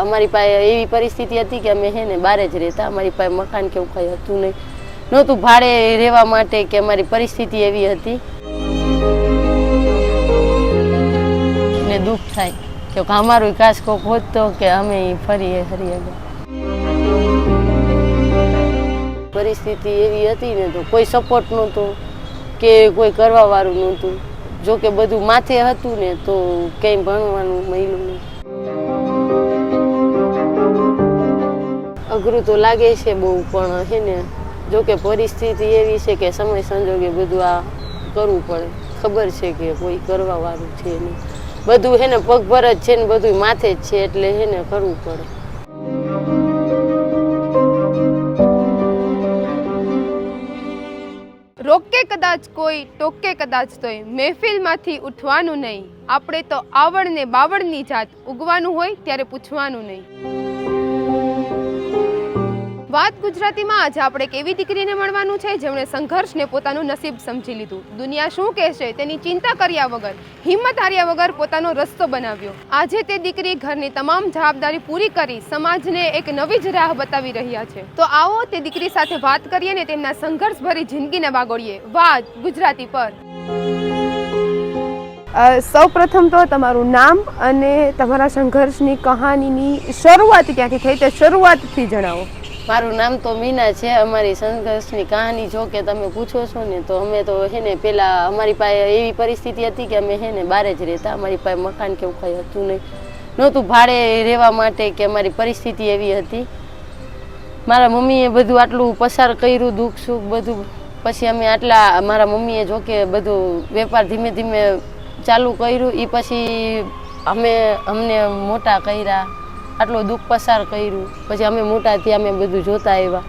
અમારી પાસે એવી પરિસ્થિતિ હતી કે અમે હે ને બારે જ રહેતા. અમારી પાસે મકાન કે એવું કંઈ હતું નહીં. નહોતું ભાડે રહેવા માટે કે અમારી પરિસ્થિતિ એવી હતી. ને દુઃખ થાય કે અમારું કાશ કોક હોત તો કે અમે ફરીએ ફરીએ પરિસ્થિતિ એવી હતી ને તો કોઈ સપોર્ટ નહોતું કે કોઈ કરવા વાળું નહોતું. જો કે બધું માથે હતું ને તો કંઈ ભણવાનું મળ્યું નહીં. અઘરું તો લાગે છે બહુ, પણ છે ને, જો પરિસ્થિતિ એવી છે કે સમય સંજોગે બધું આ કરવું પડે. ખબર છે કે કોઈ કરવા વાળું છે નહીં. બધું હે ને, પગભર જ છે ને બધું માથે જ છે, એટલે હે ને, કરવું પડે. રોકે કદાચ કોઈ, ટોકે કદાચ તોય. મહેફિલમાંથી ઉઠવાનું નહીં. આપણે તો આવડ ને બાવળની જાત ઉગવાનું હોય, ત્યારે પૂછવાનું નહીં. વાત ગુજરાતીમાં આજે આપણે એક એવી દીકરીને મળવાનું છે? જેમણે સંઘર્ષને પોતાનું નસીબ સમજી લીધું. દુનિયા શું કહેશે? તેની ચિંતા કર્યા વગર, હિંમત હાર્યા વગર પોતાનો રસ્તો બનાવ્યો. આજે તે દીકરી ઘરની તમામ જવાબદારી પૂરી કરી સમાજને એક નવી જ રાહ બતાવી રહ્યા છે. તો આવો તે દીકરી સાથે વાત કરીએ ને તેમના સંઘર્ષભરી જિંદગીને વાગોળીએ. વાત ગુજરાતી પર. સૌ પ્રથમ તો તમારું નામ અને તમારા સંઘર્ષની કહાનીની શરૂઆત ક્યાંથી થઈ તે શરૂઆતથી જણાવો. મારું નામ તો મીના છે, અમારી સંઘર્ષની કહાની જો કે તમે પૂછો છો ને, તો અમે તો હે ને પેલા અમારી પાસે એવી પરિસ્થિતિ હતી કે અમે હે ને બારે જ રહેતા, અમારી પાસે મકાન કે એવું કંઈ હતું નહીં. નહોતું ભાડે રહેવા માટે કે અમારી પરિસ્થિતિ એવી હતી. મારા મમ્મીએ બધું આટલું પસાર કર્યું, દુઃખ સુખ બધું. પછી અમે આટલા, મારા મમ્મીએ જો કે બધું વેપાર ધીમે ધીમે ચાલુ કર્યું. એ પછી અમે અમને મોટા કર્યા. આટલો દુઃખ પસાર કર્યું. પછી અમે મોટા થયા, અમે બધું જોતા આવ્યા.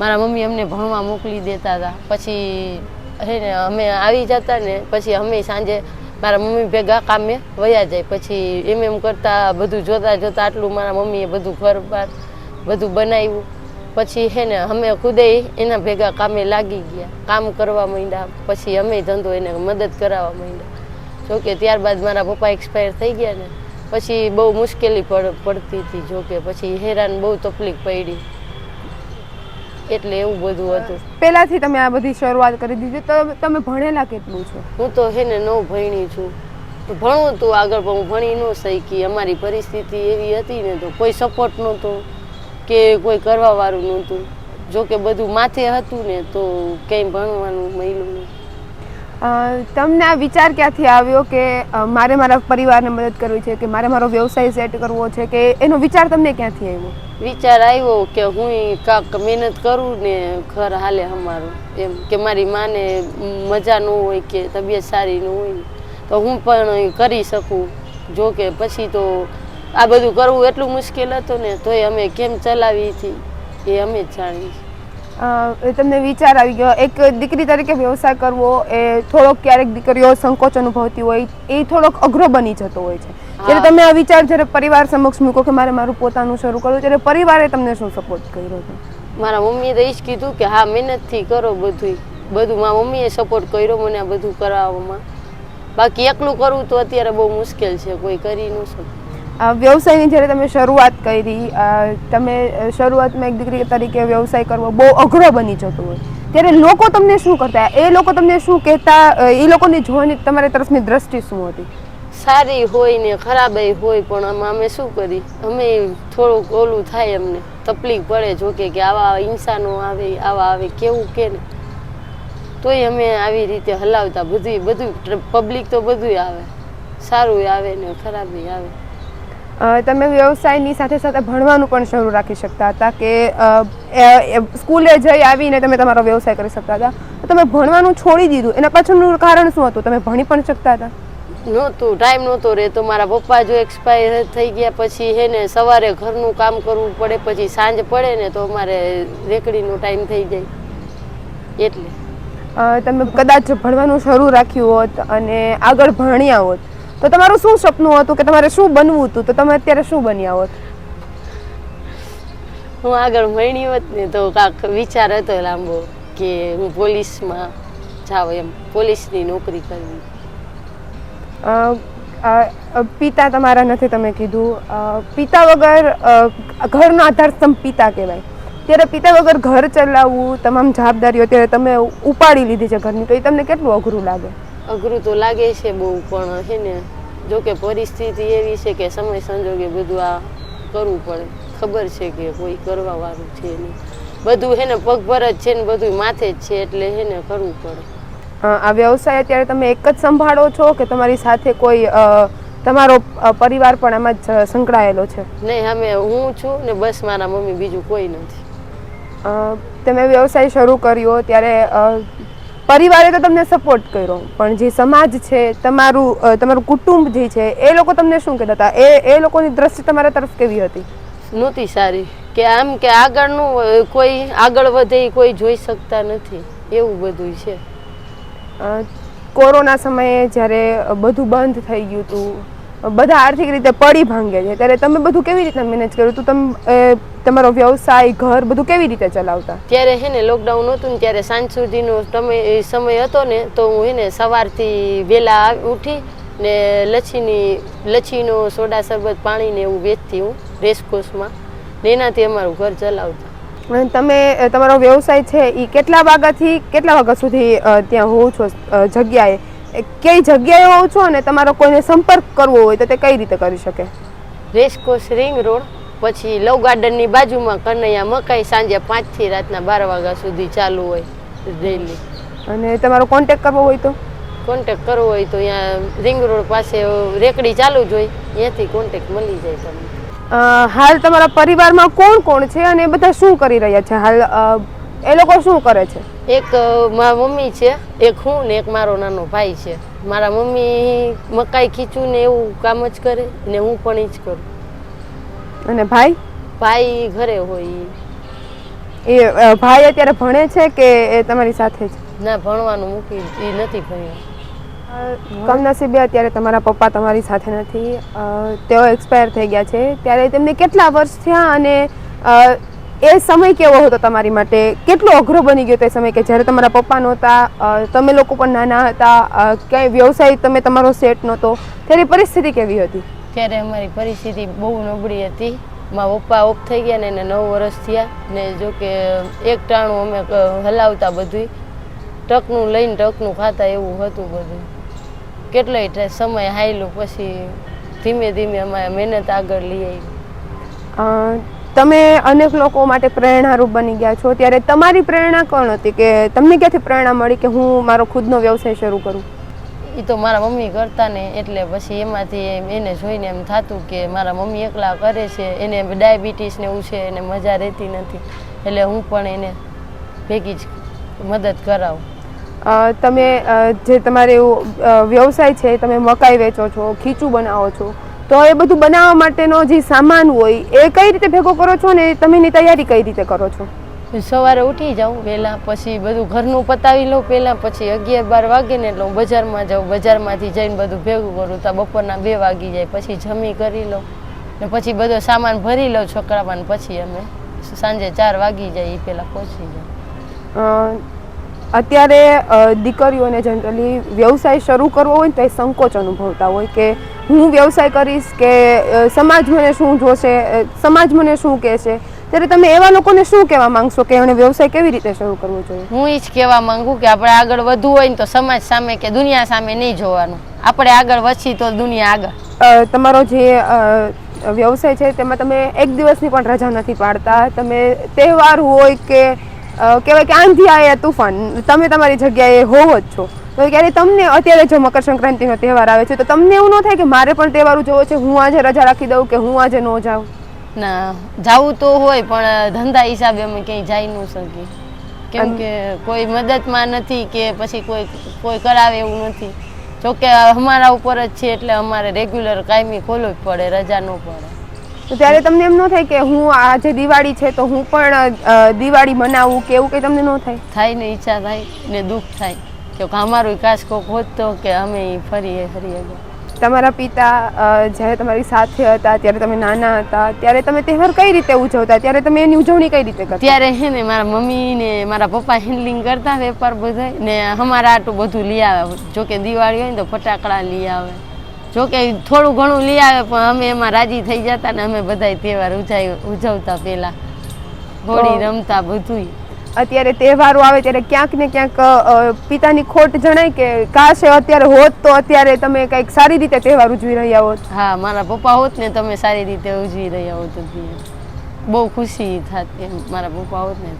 મારા મમ્મી અમને ભણવા મોકલી દેતા હતા. પછી હે ને, અમે આવી જતા ને, પછી અમે સાંજે મારા મમ્મી ભેગા કામે વયા જાય. પછી એમ એમ કરતાં બધું જોતા જોતા આટલું મારા મમ્મીએ બધું ઘર બાર બધું બનાવ્યું. પછી હે ને, અમે ખુદે એના ભેગા કામે લાગી ગયા. કામ કરવા માંડ્યા. પછી અમે ધંધો એને મદદ કરાવવા માંડ્યા. જોકે ત્યારબાદ મારા પપ્પા એક્સપાયર થઈ ગયા ને પછી બહુ મુશ્કેલી પડ પડતી હતી જોકે પછી હેરાન બહુ તકલીફ પડી. એટલે એવું બધું હતું. પહેલાથી તમે આ બધી શરૂઆત કરી દીધી. તો તમે ભણેલા કેટલું છો? હું તો હે ને નવ ભણી છું. તો ભણવું તું આગળ પણ હું ભણી ન શકી. અમારી પરિસ્થિતિ એવી હતી ને તો કોઈ સપોર્ટ નહોતો કે કોઈ કરવાવાળું નહોતું. જો કે બધું માથે હતું ને તો કંઈ ભણવાનું મળ્યું નહીં તમને આ વિચાર ક્યાંથી આવ્યો કે મારે મારા પરિવારને મદદ કરવી છે કે મારે મારો વ્યવસાય સેટ કરવો છે કે એનો વિચાર તમને ક્યાંથી આવ્યો? વિચાર આવ્યો કે હું કાંક મહેનત કરું ને ઘર હાલે અમારું. એમ કે મારી માને મજા ન હોય કે તબિયત સારી ન હોય. તો હું પણ કરી શકું. જો કે પછી તો આ બધું કરવું એટલું મુશ્કેલ હતું ને, તોય અમે કેમ ચલાવી હતી એ અમે જ જાણીએ તમને વિચાર આવી ગયો. એક દીકરી તરીકે વ્યવસાય કરવો એ થોડોક ક્યારેક દીકરીઓ સંકોચ અનુભવતી હોય એ થોડોક અઘરો બની જતો હોય છે. ત્યારે તમે આ વિચાર જ્યારે પરિવાર સમક્ષ મૂકો કે મારે મારું પોતાનું શરૂ કરવું ત્યારે પરિવારે તમને શું સપોર્ટ કર્યો છે મારા મમ્મીએ તો એ જ કીધું કે હા મહેનતથી કરો બધું બધું મારા મમ્મીએ સપોર્ટ કર્યો મને આ બધું કરાવવામાં. બાકી એકલું કરવું તો અત્યારે બહુ મુશ્કેલ છે કોઈ કરી ન શકે. વ્યવસાયની જ્યારે તમે શરૂઆત કરી તમે શરૂઆતમાં એક દીકરી તરીકે વ્યવસાય કરવો બહુ અઘરો બની જતો હોય. ત્યારે લોકો તમને શું કરતા? એ લોકો તમને શું કહેતા? એ લોકોને જોવાની તમારી તરફની દ્રષ્ટિ શું હતી? સારી હોય ને ખરાબ હોય, પણ આમાં અમે શું કરી? અમે થોડુંક ઓલું થાય અમને. તકલીફ પડે જોકે કે આવા ઇન્સાનો આવે, આવા આવે, કેવું કે ને. તોય અમે આવી રીતે હલાવતા બધું બધું પબ્લિક તો બધું આવે. સારું આવે ને ખરાબ આવે. તમે વ્યવસાયની સાથે સાથે ભણવાનું પણ શરૂ રાખી શકતા હતા કે સ્કૂલે જઈ આવીને તમે તમારો વ્યવસાય કરી શકતા હતા. તમે ભણવાનું છોડી દીધું. એના પાછળનું કારણ શું હતું? તમે ભણી પણ શકતા હતા? નહોતું ટાઈમ નહોતો રહેતો મારા પપ્પા જો એક્સપાયર થઈ ગયા પછી હે ને સવારે ઘરનું કામ કરવું પડે પછી સાંજ પડે ને તો અમારે રેકડીનો ટાઈમ થઈ જાય. એટલે. તમે કદાચ ભણવાનું શરૂ રાખ્યું હોત અને આગળ ભણ્યા હોત તો તમારું શું સપનું હતું કે તમારે શું બનવું હતું? તો તમે અત્યારે શું બન્યા હોત? હું આગળ ભણી હોત ને તો કાંક વિચાર હતો લાંબો કે હું પોલીસમાં જાઉં એમ પોલીસની નોકરી કરવી. પિતા તમારા નથી તમે કીધું. પિતા વગર ઘરનો આધારસ્તંભ પિતા કહેવાય. ત્યારે પિતા વગર ઘર ચલાવવું તમામ જવાબદારીઓ ત્યારે તમે ઉપાડી લીધી છે ઘરની. તો એ તમને કેટલું અઘરું લાગે? અઘરું તો લાગે છે બહુ પણ છે ને જો કે પરિસ્થિતિ એવી છે કે સમય સંજોગે બધું આ કરવું પડે. ખબર છે કે કોઈ કરવા વાળું છે નહીં. બધું હે ને પગભર જ છે ને બધું માથે જ છે એટલે હે ને કરવું પડે. આ વ્યવસાય અત્યારે તમે એક જ સંભાળો છો કે તમારી સાથે કોઈ તમારો પરિવાર પણ આમાં જ સંકળાયેલો છે? નહીં અમે હું છું ને બસ મારા મમ્મી બીજું કોઈ નથી. તમે વ્યવસાય શરૂ કર્યો ત્યારે પરિવારે તો તમને સપોર્ટ કર્યો પણ જે સમાજ છે તમારું તમારું કુટુંબ જે છે એ લોકો તમને શું કહેતા હતા? એ એ લોકોની દ્રષ્ટિ તમારા તરફ કેવી હતી? નહોતી સારી. કે આમ કે આગળનું કોઈ આગળ વધે કોઈ જોઈ શકતા નથી. એવું બધું છે. કોરોના સમયે જ્યારે બધું બંધ થઈ ગયું હતું બધા આર્થિક રીતે પડી ભાંગે છે ત્યારે તમે બધું કેવી રીતે મેનેજ કર્યું? હતું તમે તમારો વ્યવસાય ઘર બધું કેવી રીતે ચલાવતા? ત્યારે હે ને લોકડાઉન હતું ને ત્યારે સાંજ સુધીનો સમય હતો ને તો હું હે ને સવારથી વહેલા ઉઠી ને લચ્છીની લચ્છીનો સોડા શરબત પાણીને એવું વેચતી હું રેસકોર્સમાં ને એનાથી અમારું ઘર ચલાવતા. તમે તમારો વ્યવસાય છે એ કેટલા વાગ્યાથી કેટલા વાગ્યા સુધી ત્યાં હોવ છો જગ્યાએ? કઈ જગ્યાએ હોવ છો અને તમારો કોઈને સંપર્ક કરવો હોય તો તે કઈ રીતે કરી શકે? Racecourse ring road. પછી લવ ગાર્ડનની બાજુમાં કનૈયા મકાઈ સાંજે પાંચથી રાતના બાર વાગ્યા સુધી ચાલુ હોય ડેલી અને તમારો કોન્ટેક કરવો હોય તો? કોન્ટેક કરવો હોય તો અહીંયા રિંગ રોડ પાસે રેકડી ચાલુ જ હોય. ત્યાંથી કોન્ટેક મળી જાય તમને. હાલ તમારા પરિવારમાં કોણ કોણ છે અને બધા શું કરી રહ્યા છે? હાલ એ લોકો શું કરે છે? એક મારા મમ્મી છે એક હું ને એક મારો નાનો ભાઈ છે. મારા મમ્મી મકાઈ ખીચું ને એવું કામ જ કરે ને હું પણ એ જ કરું. અને ભાઈ? ભાઈ ઘરે હોય. એ ભાઈ અત્યારે ભણે છે કે એ તમારી સાથે જ ના ભણવાનું મૂકી એ નથી ભણ્યો. કમનસીબે અત્યારે તમારા પપ્પા તમારી સાથે નથી. તેઓ એક્સપાયર થઈ ગયા છે. ત્યારે તેમને કેટલા વર્ષ થયા અને એ સમય કેવો હતો તમારી માટે? કેટલો અઘરો બની ગયો તે સમય કે જ્યારે તમારા પપ્પા નહોતા તમે લોકો પણ નાના હતા ક્યાંય વ્યવસાય તમે તમારો સેટ નહોતો. ત્યારે પરિસ્થિતિ કેવી હતી? ત્યારે અમારી પરિસ્થિતિ બહુ નબળી હતી. મારા પપ્પા ઓફ થઈ ગયા ને એને નવ વર્ષ થયા ને જો કે એક ટાણું અમે હલાવતા બધું ટકનું લઈને ટકનું ખાતા એવું હતું બધું. કેટલોય સમય હાયલું પછી ધીમે ધીમે અમારે મહેનત આગળ લઈ આવી. તમે અનેક લોકો માટે પ્રેરણારૂપ બની ગયા છો. ત્યારે તમારી પ્રેરણા કોણ હતી? કે તમને ક્યાંથી પ્રેરણા મળી કે હું મારો ખુદનો વ્યવસાય શરૂ કરું? એ તો મારા મમ્મી કરતા ને એટલે પછી એમાંથી એમ એને જોઈને એમ થતું કે મારા મમ્મી એકલા કરે છે, એને ડાયાબિટીસ ને એવું છે, એને મજા રહેતી નથી. એટલે હું પણ એને ભેગી જ મદદ કરાવું. તમે જે તમારે વ્યવસાય છે, તમે મકાઈ વેચો છો, ખીચું બનાવો છો, તો એ બધું બનાવવા માટેનો જે સામાન હોય, એ કઈ રીતે ભેગો કરો છો ને તમે એની તૈયારી કઈ રીતે કરો છો? સવારે ઉઠી જાઉં વહેલા પછી બધું ઘરનું પતાવી લઉં પહેલાં પછી અગિયાર બાર વાગે ને એટલે હું બજારમાં જાઉં, બજારમાંથી જઈને બધું ભેગું કરું, તો બપોરના બે વાગી જાય, પછી જમી કરી લઉં, ને પછી બધો સામાન ભરી લઉં છોકરામાં પછી અમે સાંજે ચાર વાગી જાય એ પહેલાં પહોંચી જાય અત્યારે દીકરીઓને જનરલી વ્યવસાય શરૂ કરવો હોય ને તો એ સંકોચ અનુભવતા હોય કે હું વ્યવસાય કરીશ કે સમાજ મને શું જોશે સમાજ મને શું કહેશે? ત્યારે તમે એવા લોકોને શું કહેવા માંગશો કે એમણે વ્યવસાય કેવી રીતે શરૂ કરવો જોઈએ? હું એ જ કહેવા માંગુ કે આપણે આગળ વધવું હોય ને તો સમાજ સામે કે દુનિયા સામે નહીં જોવાનું. આપણે આગળ વધી તો દુનિયા આગળ. તમારો જે વ્યવસાય છે તેમાં તમે એક દિવસની પણ રજા નથી પાડતા. તમે તહેવાર હોય કે કહેવાય કે આંધી આવે તુફાન તમે તમારી જગ્યાએ હોવો જ છો. તો ક્યારે તમને અત્યારે જો મકર સંક્રાંતિનો તહેવાર આવે છે તો તમને એવું ન થાય કે મારે પણ તહેવાર ઉજવવો છે હું આજે રજા રાખી દઉં કે હું આજે ન જાઉં? ના જાવું તો હોય પણ ધંધા હિસાબે અમે ક્યાંય જઈ ન શકીએ. કેમ કે કોઈ મદદમાં નથી કે પછી કોઈ કોઈ કરાવે એવું નથી. જોકે અમારા ઉપર જ છે એટલે અમારે રેગ્યુલર કાયમી ખોલવું જ પડે રજા ન પડે. તો ત્યારે તમને એમ ન થાય કે હું આજે દિવાળી છે તો હું પણ દિવાળી મનાવું કે એવું કંઈ તમને ન થાય? થાય ને ઈચ્છા થાય ને દુઃખ થાય. કે અમારું કાશ કોક હોત તો કે અમે ફરીએ ફરીએ. ગયા તમારા પિતા જ્યારે તમારી સાથે હતા ત્યારે તમે નાના હતા ત્યારે તમે તહેવાર કઈ રીતે ઉજવતા? ત્યારે તમે એની ઉજવણી કઈ રીતે કરતા? ત્યારે હે ને મારા મમ્મી ને મારા પપ્પા હેન્ડલિંગ કરતા વેપાર બધાય ને અમારા આટલું બધું લઈ આવે. જોકે દિવાળી હોય ને તો ફટાકડા લઈ આવે. જોકે થોડું ઘણું લઈ આવે પણ અમે એમાં રાજી થઈ જતા ને અમે બધાય તહેવાર ઉજાય ઉજવતા પહેલા. હોળી રમતા બધુંય. અત્યારે તહેવારો આવે ત્યારે ક્યાંક ને ક્યાંક પિતાની ખોટ જણાય કે કાશ અત્યારે હોત તો અત્યારે તમે કંઈક સારી રીતે તહેવાર ઉજવી રહ્યા હોત. હા મારા પપ્પા હોત ને તમે સારી રીતે ઉજવી રહ્યા હોત. બહુ ખુશી થાત મારા પપ્પા હોત ને.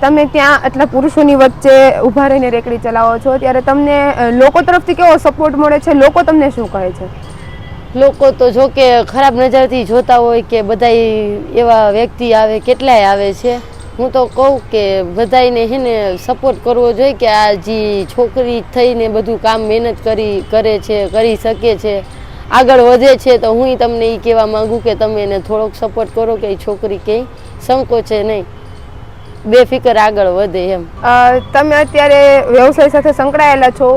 તમે ત્યાં આટલા પુરુષોની વચ્ચે ઊભા રહીને રેકડી ચલાવો છો ત્યારે તમને લોકો તરફથી કેવો સપોર્ટ મળે છે? લોકો તમને શું કહે છે? લોકો તો જો કે ખરાબ નજરથી જોતા હોય કે બધાય એવા વ્યક્તિ આવે કેટલાય આવે છે. હું તો કહું કે બધાયને હે ને સપોર્ટ કરવો જોઈએ કે આ જે છોકરી થઈને બધું કામ મહેનત કરી, કરે છે, કરી શકે છે, આગળ વધે છે, તો હું તમને એ કહેવા માંગુ કે તમે એને થોડોક સપોર્ટ કરો કે એ છોકરી ક્યાંય સંકોચે નહીં. બેફિકર આગળ વધે એમ. તમે અત્યારે વ્યવસાય સાથે સંકળાયેલા છો.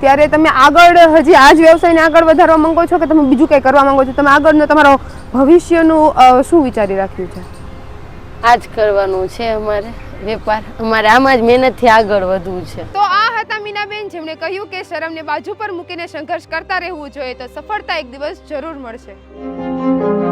ત્યારે તમે આગળ હજી આ જ વ્યવસાયને આગળ વધારવા માંગો છો કે તમે બીજું કંઈ કરવા માંગો છો? તમે આગળનો તમારો ભવિષ્યનું શું વિચારી રાખ્યું છે? આ જ કરવાનું છે અમારે વેપાર. અમારે આમાં જ મહેનતથી આગળ વધવું છે. તો આ હતા મીનાબેન, જેમણે કહ્યું કે શરમને બાજુ પર મૂકીને સંઘર્ષ કરતા રહેવું જોઈએ, તો સફળતા એક દિવસ જરૂર મળશે.